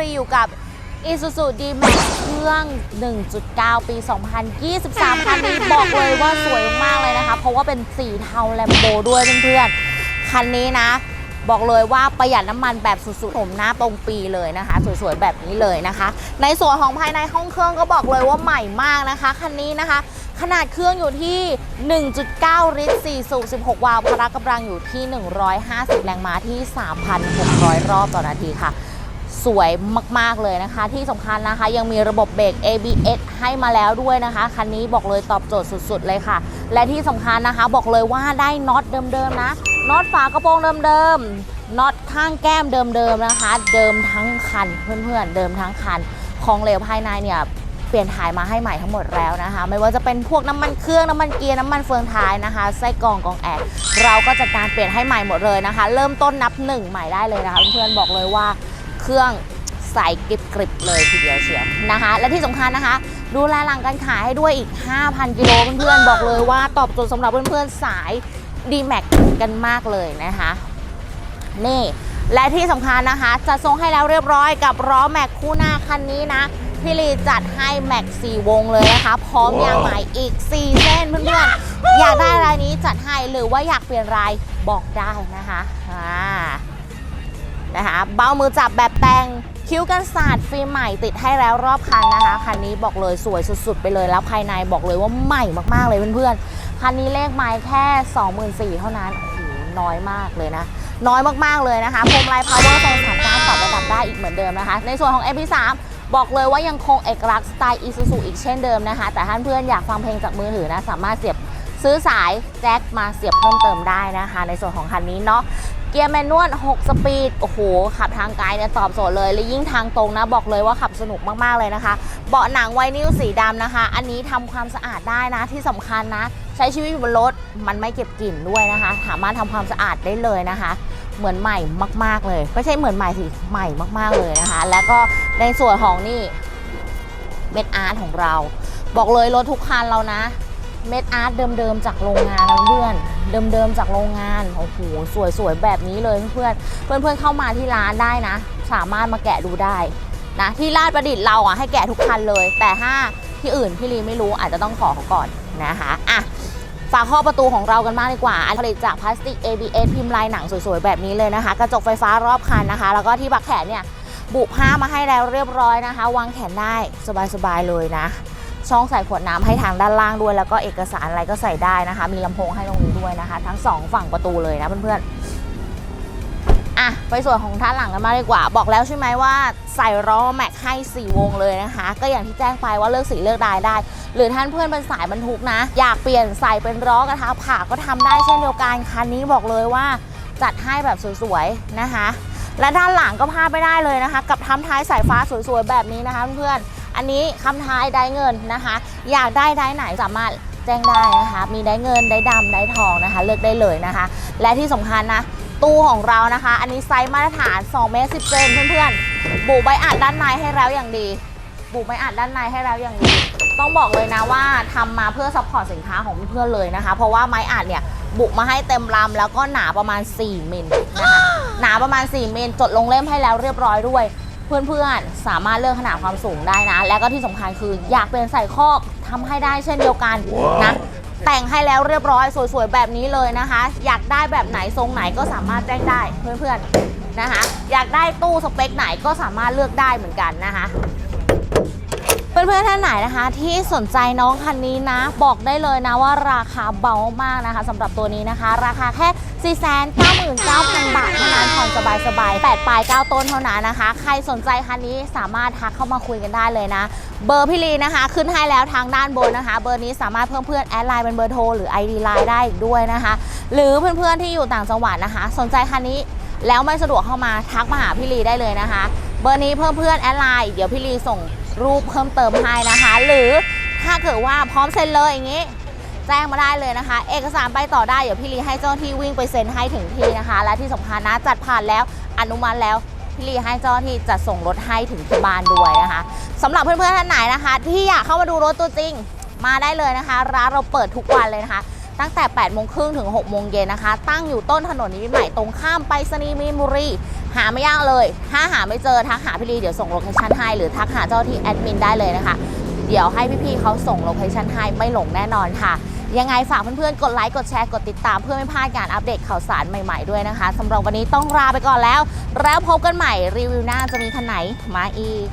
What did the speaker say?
รีอยู่กับ Isuzu D-Max เครื่อง 1.9 ปี 2023 คันนี้บอกเลยว่าสวยมากเลยนะคะ เพราะว่าเป็นสีเทาแลมโบด้วยเพื่อนๆ คันนี้นะ บอกเลยว่าประหยัดน้ำมันแบบสุดๆผมหน้าตรงปีเลยนะคะ สวยๆ แบบนี้เลยนะคะ ในส่วนของภายในห้องเครื่องก็บอกเลยว่าใหม่มากนะคะ คันนี้นะคะ ขนาดเครื่องอยู่ที่ 1.9 ลิตร 4 สูบ 16 วาล์วพละกำลังอยู่ที่ 150 แรงม้าที่ 3,600 รอบต่อนาทีค่ะ สวยมาก ๆ เลยนะคะ ที่สำคัญนะคะ ยังมีระบบเบรก ABS ให้มาแล้วด้วยนะคะ คันนี้บอกเลยตอบโจทย์สุด ๆ เลยค่ะ และที่สำคัญนะคะ บอกเลยว่าได้น็อตเดิม ๆ นะน็อตฝากระโปรงเดิม ๆน็อตข้างแก้มเดิม ๆ นะคะ เดิมทั้งคันเพื่อนๆเดิมทั้งคัน ของเหลวภายในเนี่ยเปลี่ยนถ่ายมาให้ใหม่ทั้งหมดแล้วนะคะ ไม่ว่าจะเป็นพวกน้ำมันเครื่องน้ำมันเกียร์น้ำมันเฟืองท้ายนะคะไส้กรองกองแอร์เราก็จัดการเปลี่ยนให้ใหม่หมดเลยนะคะ เริ่มต้นนับหนึ่งใหม่ได้เลยนะคะเพื่อนๆบอกเลยว่า เครื่องใส่กริบๆเลยทีเดียวเชียวนะคะ และที่สำคัญนะคะ ดูแลหลังการขายให้ด้วยอีก 5,000 กิโลเพื่อนๆ บอกเลยว่าตอบโจทย์สำหรับเพื่อนๆ สาย d m a x กันมากเลยนะคะ นี่ และที่สำคัญนะคะ จะทรงให้แล้วเรียบร้อยกับล้อแม็กคู่หน้าคันนี้นะพี่ลีจัดให้แม็ก4วงเลยนะคะ พร้อมยางใหม่อีก 4 เส้นเพื่อนๆ อยากได้รายนี้จัดให้หรือว่าอยากเปลี่ยนรายบอกได้นะคะอ่า นะคะเบ้ามือจับแบบแต่งคิ้วกันศาสตร์ฟิล์มใหม่ติดให้แล้วรอบคันนะคะคันนี้บอกเลยสวยสุด ๆ ไปเลยแล้วภายในบอกเลยว่าใหม่มากๆเลยเพื่อนๆคันนี้เลขไม้แค่ 24,000เท่านั้นโอ้โหน้อยมากเลยนะน้อยมากๆเลยนะคะพวงมาลัย power ทรงสามก้านปรับระดับได้อีกเหมือนเดิมนะคะ ในส่วนของ MP3 บอกเลยว่ายังคงเอกลักษณ์สไตล์ Isuzu อีกเช่นเดิมนะคะ แต่ท่านเพื่อนอยากฟังเพลงจากมือถือนะ สามารถเสียบซื้อสายแจ็คมาเสียบเพิ่มเติมได้นะคะ ในส่วนของคันนี้เนาะ เกียร์แมนนวล 6 สปีด โอ้โห ขับทางไกลเนี่ยตอบโจทย์เลย และยิ่งทางตรงนะ บอกเลยว่าขับสนุกมากๆเลยนะคะ เบาะหนังไวนิลสีดำนะคะ อันนี้ทำความสะอาดได้นะ ที่สำคัญนะ ใช้ชีวิตอยู่บนรถ มันไม่เก็บกลิ่นด้วยนะคะ สามารถทำความสะอาดได้เลยนะคะ เหมือนใหม่มาก ๆเลย ไม่ใช่เหมือนใหม่สิ ใหม่มากๆเลยนะคะ แล้วก็ในส่วนของนี่เม็ดอาร์ตของเรา บอกเลยรถทุกคันเรานะ เม็ดอาร์ตเดิมๆจากโรงงานนะเพื่อน เดิมๆจากโรงงานโอ้โหสวยๆแบบนี้เลยเพื่อนๆเพื่อนๆเข้ามาที่ร้านได้นะ สามารถมาแกะดูได้นะที่ลาดประดิษฐ์เราอะให้แกะทุกคันเลย แต่ถ้าที่อื่นพี่ลีไม่รู้อาจจะต้องขอเขาก่อนนะคะอะฝาข้อประตูของเรากันมากดีกว่าผลิตจากพลาสติก ABS พิมพ์ลายหนังสวยๆแบบนี้เลยนะคะ กระจกไฟฟ้ารอบคันนะคะ แล้วก็ที่บักแขนเนี่ยบุผ้ามาให้แล้วเรียบร้อยนะคะ วางแขนได้สบายๆเลยนะ ช่องใส่ขวดน้ำให้ทางด้านล่างด้วย แล้วก็เอกสารอะไรก็ใส่ได้นะคะ มีลำโพงให้ตรงนี้ด้วยนะคะ ทั้งสองฝั่งประตูเลยนะเพื่อนๆอะไปส่วนของท่านหลังกันมาดีกว่า บอกแล้วใช่ไหมว่าใส่ล้อแม็กให้ 4 วงเลยนะคะ ก็อย่างที่แจ้งไปว่าเลือกสีเลือกดายได้ หรือท่านเพื่อนเป็นสายบรรทุกนะ อยากเปลี่ยนใส่เป็นล้อกระทะผ่าก็ทำได้เช่นเดียวกันคันนี้บอกเลยว่าจัดให้แบบสวยๆนะคะ และด้านหลังก็พลาดไม่ได้เลยนะคะ กับทำท้ายสายฟ้าสวยๆแบบนี้นะคะเพื่อนๆ อันนี้คำท้ายได้เงินนะคะ อยากได้ได้ไหนสามารถแจ้งได้นะคะ มีได้เงินได้ดำได้ทองนะคะ เลือกได้เลยนะคะ และที่สำคัญนะตู้ของเรานะคะ อันนี้ไซส์มาตรฐาน2เมตร10เซนเพื่อนๆ บุใบอัดด้านในให้แล้วอย่างดี บุใบอัดด้านในให้แล้วอย่างดี ต้องบอกเลยนะว่าทำมาเพื่อซัพพอร์ตสินค้าของเพื่อนๆเลยนะคะ เพราะว่าไม้อัดเนี่ยบุมาให้เต็มลำแล้วก็หนาประมาณ 4 มิลนะคะ หนาประมาณ 4 มิลจดลงเล่มให้แล้วเรียบร้อยด้วย เพื่อนๆ สามารถเลือกขนาดความสูงได้นะ และก็ที่สำคัญคืออยากเป็นใส่คอกทำให้ได้เช่นเดียวกันนะ แต่งให้แล้วเรียบร้อยสวยๆ แบบนี้เลยนะคะ อยากได้แบบไหนทรงไหนก็สามารถแจ้งได้เพื่อนๆ นะคะ อยากได้ตู้สเปคไหนก็สามารถเลือกได้เหมือนกันนะคะ เพื่อนๆท่านไหนนะคะที่สนใจน้องคันนี้นะ บอกได้เลยนะว่าราคาเบามากนะคะสำหรับตัวนี้นะคะ ราคาแค่ 499,000 บาทเท่านั้นผ่อนสบายๆ8ปลาย 9 ต้นเท่านั้นนะคะ ใครสนใจคันนี้สามารถทักเข้ามาคุยกันได้เลยนะ เบอร์พี่ลีนะคะ ขึ้นให้แล้วทางด้านบนนะคะ เบอร์นี้สามารถเพิ่มเพื่อนแอดไลน์เป็นเบอร์โทรหรือ ID ไลน์ได้อีกด้วยนะคะ หรือเพื่อนๆที่อยู่ต่างจังหวัดนะคะ สนใจคันนี้แล้วไม่สะดวกเข้ามาทักมาหาพี่ลีได้เลยนะคะ เบอร์นี้เพิ่มเพื่อนแอดไลน์เดี๋ยวพี่ลีส่ง รูปเพิ่มเติมให้นะคะ หรือถ้าเกิดว่าพร้อมเซ็นเลยอย่างนี้ แจ้งมาได้เลยนะคะ เอกสารไปต่อได้ เดี๋ยวพี่ลีให้เจ้าหน้าที่วิ่งไปเซ็นให้ถึงที่นะคะ และที่สำคัญนะจัดผ่านแล้วอนุมัติแล้วพี่ลีให้เจ้าหน้าที่จะส่งรถให้ถึงที่บ้านด้วยนะคะสำหรับเพื่อนๆท่านไหนนะคะ ที่อยากเข้ามาดูรถตัวจริง มาได้เลยนะคะ ร้านเราเปิดทุกวันเลยนะคะ ตั้งแต่ 8 โมงครึ่งถึง 6 โมงเย็นนะคะ ตั้งอยู่ต้นถนนนิมิตรใหม่ตรงข้ามไปรษณีย์มีนบุรี หาไม่ยากเลย ถ้าหาไม่เจอทักหาพี่ลีเดี๋ยวส่งโลเคชั่นให้หรือทักหาเจ้าหน้าที่แอดมินได้เลยนะคะ เดี๋ยวให้พี่ๆเขาส่งโลเคชั่นให้ไม่หลงแน่นอนค่ะ ยังไงฝากเพื่อนๆ กดไลค์กดแชร์กดติดตามเพื่อไม่พลาดการอัปเดตข่าวสารใหม่ๆด้วยนะคะสำหรับวันนี้ต้องลาไปก่อนแล้ว แล้วพบกันใหม่รีวิวหน้าจะมีคันไหนมาอีก